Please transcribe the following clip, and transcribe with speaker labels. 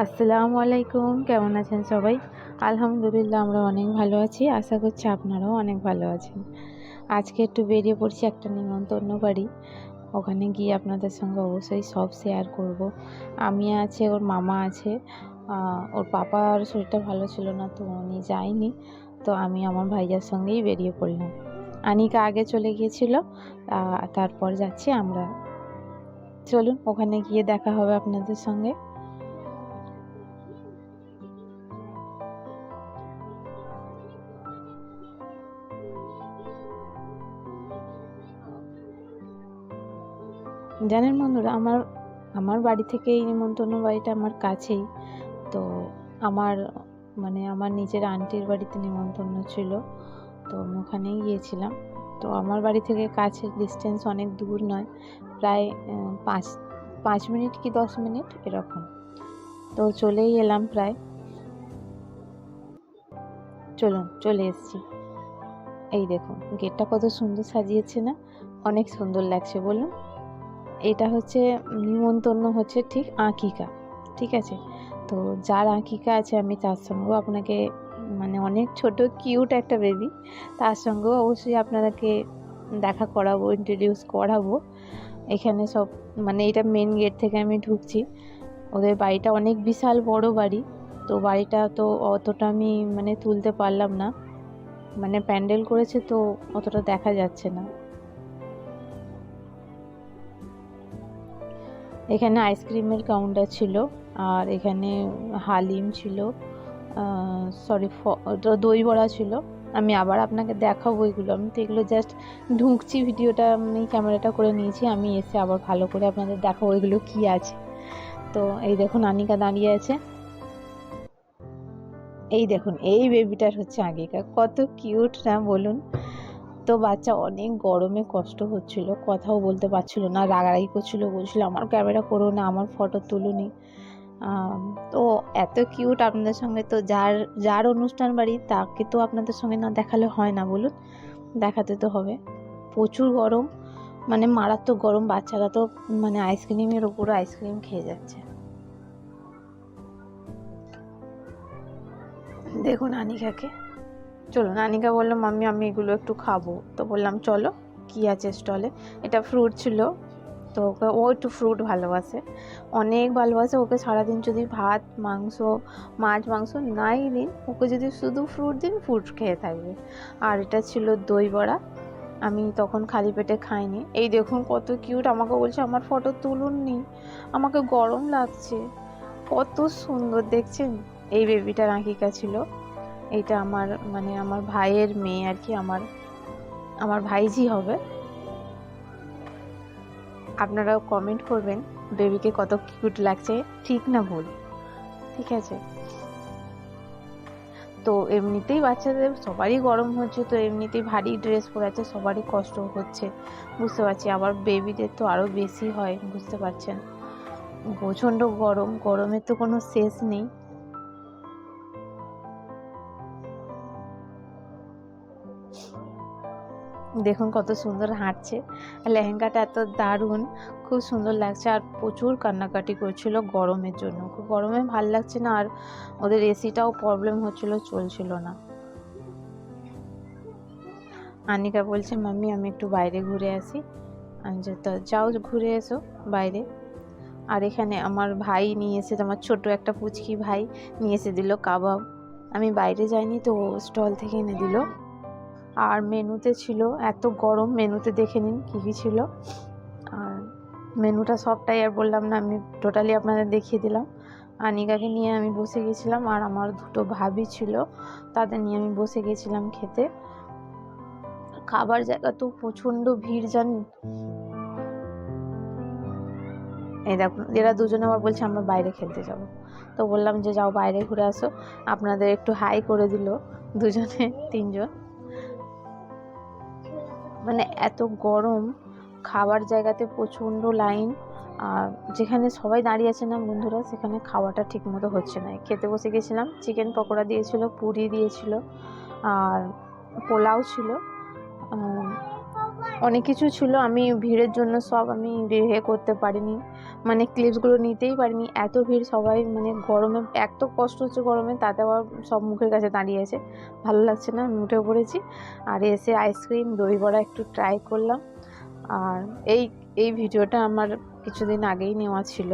Speaker 1: আসসালামু আলাইকুম, কেমন আছেন সবাই? আলহামদুলিল্লাহ আমরা অনেক ভালো আছি, আশা করছি আপনারাও অনেক ভালো আছেন। আজকে একটু বেরিয়ে পড়ছি একটা নিমন্ত্রণ বাড়ি, ওখানে গিয়ে আপনাদের সঙ্গে অবশ্যই সব শেয়ার করব। আমি আছে, ওর মামা আছে ওর পাপার শরীরটা ভালো ছিল না তো উনি যায়নি, তো আমি আমার ভাইয়ার সঙ্গেই বেরিয়ে পড়লাম। আনিকা আগে চলে গিয়েছিল তারপর যাচ্ছি আমরা। চলুন, ওখানে গিয়ে দেখা হবে আপনাদের সঙ্গে। জানেন বন্ধুরা, আমার আমার বাড়ি থেকে এই নিমন্ত্রণ বাড়িটা আমার কাছেই। তো আমার মানে আমার নিজের আন্টির বাড়িতে নিমন্ত্রণ ছিল, তো আমি ওখানেই গিয়েছিলাম। তো আমার বাড়ি থেকে কাছের ডিস্টেন্স অনেক দূর নয়, প্রায় পাঁচ পাঁচ মিনিট কি দশ মিনিট এরকম। তো চলেই এলাম প্রায়। চলুন, চলে এসছি। এই দেখুন, গেটটা কত সুন্দর সাজিয়েছে না? অনেক সুন্দর লাগছে, বলুন। এটা হচ্ছে নিমন্ত্রণ হচ্ছে ঠিক আঁকিকা, ঠিক আছে? তো যার আঁকিকা আছে আমি তার সঙ্গেও আপনাকে মানে অনেক ছোট কিউট একটা বেবি তার সঙ্গেও অবশ্যই আপনাদেরকে দেখা করাবো ইন্ট্রোডিউস করাবো। এখানে সব মানে এটা মেন গেট থেকে আমি ঢুকছি। ওদের বাড়িটা অনেক বিশাল বড় বাড়ি, তো বাড়িটা তো অতটা আমি মানে তুলতে পারলাম না। মানে প্যান্ডেল করেছে তো অতটা দেখা যাচ্ছে না। এখানে আইসক্রিমের কাউন্টার ছিল, আর এখানে হালিম ছিল সরি দই বড়া ছিল। আমি আবার আপনাকে দেখাবো এগুলো। আমি তো এগুলো জাস্ট ঢুকছি, ভিডিওটা আমি ক্যামেরাটা করে নিয়েছি। আমি এসে আবার ভালো করে আপনাদের দেখাবো এগুলো কি আছে। তো এই দেখুন, আনিকা দাঁড়িয়ে আছে। এই দেখুন, এই বেবিটার হচ্ছে আগেকার। কত কিউট না বলুন। তো বাচ্চা অনেক গরমে কষ্ট হচ্ছিল, কথাও বলতে পারছিল না, রাগারাগি করছিল, বলছিল, আমার ক্যামেরা করো না, আমার ফটো তুলুনি তো এত কিউট আপনাদের সঙ্গে, তো যার যার অনুষ্ঠান বাড়ি তাকে তো আপনাদের সঙ্গে না দেখালে হয় না বলুন, দেখাতে তো হবে। প্রচুর গরম মানে মারাত্মক গরম, বাচ্চারা তো মানে আইসক্রিমের ওপর আইসক্রিম খেয়ে যাচ্ছে। দেখুন আনিকাকে। চলুন, আনিকা বলল, মাম্মি, আমি এগুলো একটু খাব। তো বললাম, চলো। কি আছে স্টলে? এটা ফ্রুট ছিল। তো ওকে, ও একটু ফ্রুট ভালোবাসে। অনেক ভালোবাসে, ওকে সারাদিন যদি ভাত, মাংস, মাছ, মাংস নাই দিন, ওকে যদি শুধু ফ্রুট দিন ফ্রুট খেয়ে থাকবে। আর এটা ছিল দই বড়া। আমি তখন খালি পেটে খাইনি। এই দেখুন কত কিউট আমাকে বলছে, আমার ফটো তুলুন নি। আমাকে গরম লাগছে। কত সুন্দর, দেখছেন? এই বেবিটা আঁকিকা ছিল। এইটা আমার মানে আমার ভাইয়ের মেয়ে আর কি, আমার আমার ভাইজি হবে। আপনারাও কমেন্ট করবেন বেবিকে কত কিউট লাগছে, ঠিক না ভুল? ঠিক আছে। তো এমনিতেই বাচ্চাদের, সবারই গরম হচ্ছে, তো এমনিতেই ভারী ড্রেস পরে আছে সবারই কষ্ট হচ্ছে। বুঝতে পারছি, আবার বেবিদের তো আরও বেশি হয়, বুঝতে পারছেন। প্রচণ্ড গরম, গরমের তো কোনো শেষ নেই। দেখুন কত সুন্দর হাঁটছে। লেহেঙ্গাটা এত দারুণ খুব সুন্দর লাগছে আর প্রচুর কান্নাকাটি করছিল গরমের জন্য। খুব গরমে ভালো লাগছে না আর ওদের এসিটাও প্রবলেম হচ্ছিল চলছিল না। আনিকা বলছে মাম্মি আমি একটু বাইরে ঘুরে আসি। আমি যে, "তা যাও ঘুরে এসো বাইরে। আর এখানে আমার ভাই নিয়ে এসে আমার ছোট একটা পুচকি ভাই নিয়ে এসে দিল কাবাব। আমি বাইরে যাইনি তো স্টল থেকে এনে দিল। আর মেনুতে ছিল, এত গরম মেনুতে দেখে নিন কী কী ছিল। আর মেনুটা সবটাই আর বললাম না, আমি টোটালি আপনাদের দেখিয়ে দিলাম। আনিকাকে নিয়ে আমি বসে গেছিলাম আর আমার দুটো ভাবি ছিল, তাদের নিয়ে আমি বসে গেছিলাম খেতে। খাবার জায়গা তো প্রচণ্ড ভিড়, জানেন? এই দেখুন, এরা দুজনে আবার বলছে, আমরা বাইরে খেলতে যাব। তো বললাম যে, যাও বাইরে ঘুরে আসো। আপনাদের একটু হাই করে দিল দুজনে, তিনজন। মানে এত গরম, খাবার জায়গাতে প্রচণ্ড লাইন, আর যেখানে সবাই দাঁড়িয়ে আছে না বন্ধুরা, সেখানে খাওয়াটা ঠিক মতো হচ্ছে না। খেতে বসে গেছিলাম চিকেন পকোড়া দিয়েছিল, পুরি দিয়েছিল, আর পোলাও ছিল অনেক কিছু ছিল, আমি ভিড়ের জন্য সব আমি রেহে করতে পারিনি। মানে ক্লিপসগুলো নিতেই পারিনি। এত ভিড়, সবাই মানে গরমে, এত কষ্ট হচ্ছে গরমে, তাতে আবার সব মুখের কাছে দাঁড়িয়ে আছে। ভালো লাগছে না, আমি উঠে পড়েছি। আর এসে আইসক্রিম দই বড়া একটু ট্রাই করলাম। আর এই এই ভিডিওটা আমার কিছুদিন আগেই নেওয়া ছিল।